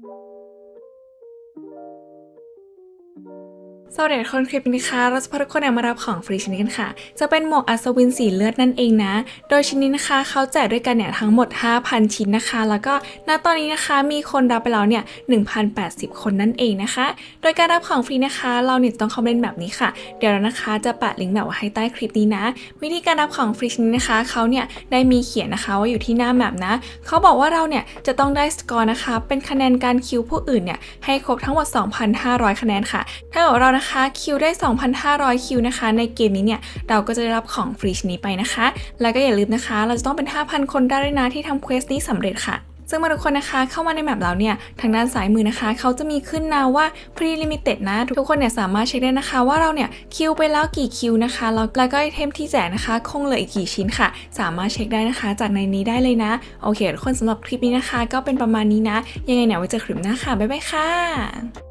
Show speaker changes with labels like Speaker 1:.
Speaker 1: thank you สวัสดีคนคลิปนี้นะคะเราจะพาทุกคนเนี่ยมารับของฟรีชิ้นนี้กันค่ะ จะเป็นหมวกอัศวินสีเลือดนั่นเองนะ โดยชิ้นนี้นะคะเขาแจกด้วยกันเนี่ยทั้งหมด 5,000 ชิ้นนะคะ แล้วก็ณตอนนี้นะคะมีคนรับไปแล้วเนี่ย1,080 คนนั่นเองนะคะ โดยการรับของฟรีนะคะ เราเนี่ยต้องคอมเมนต์แบบนี้ค่ะ เดี๋ยวเรานะคะจะแปะลิงก์แบบไว้ให้ใต้คลิปนี้นะ วิธีการรับของฟรีชิ้นนี้นะคะเขาเนี่ยได้มีเขียนนะคะว่าอยู่ที่หน้าแมปนะเขาบอกว่าเราเนี่ยจะต้องได้สกอร์นะคะเป็นคะแนนการคิวผู้อื่นเนี่ยให้ครบทั้งหมด 2,500 คะแนนค่ะถ้าเกิดเรานะคะ คิวได้ 2,500 คิวนะคะ ในเกมนี้เนี่ย เราก็จะได้รับของฟรีชนี้ไปนะคะ แล้วก็อย่าลืมนะคะ เราจะต้องเป็น 5,000 คนได้ด้วยนะที่ทำเควสนี้สำเร็จค่ะซึ่งมาทุกคนนะคะเข้ามาในแมปแล้วเนี่ยทางด้านซ้ายมือนะคะ เขาจะมีขึ้นนะว่า pre limited นะ ทุกคนเนี่ยสามารถเช็คได้นะคะ ว่าเราเนี่ยคิวไปแล้วกี่คิวนะคะแล้วแล้วก็ไอเทมที่แจกนะคะ คงเหลืออีกกี่ชิ้นค่ะ สามารถเช็คได้นะคะ จากในนี้ได้เลยนะโอเคทุกคนสำหรับคลิปนี้นะคะ ก็เป็นประมาณนี้นะ ยังไงเนี่ยไว้เจอคลิปหน้าค่ะบ๊ายบายค่ะ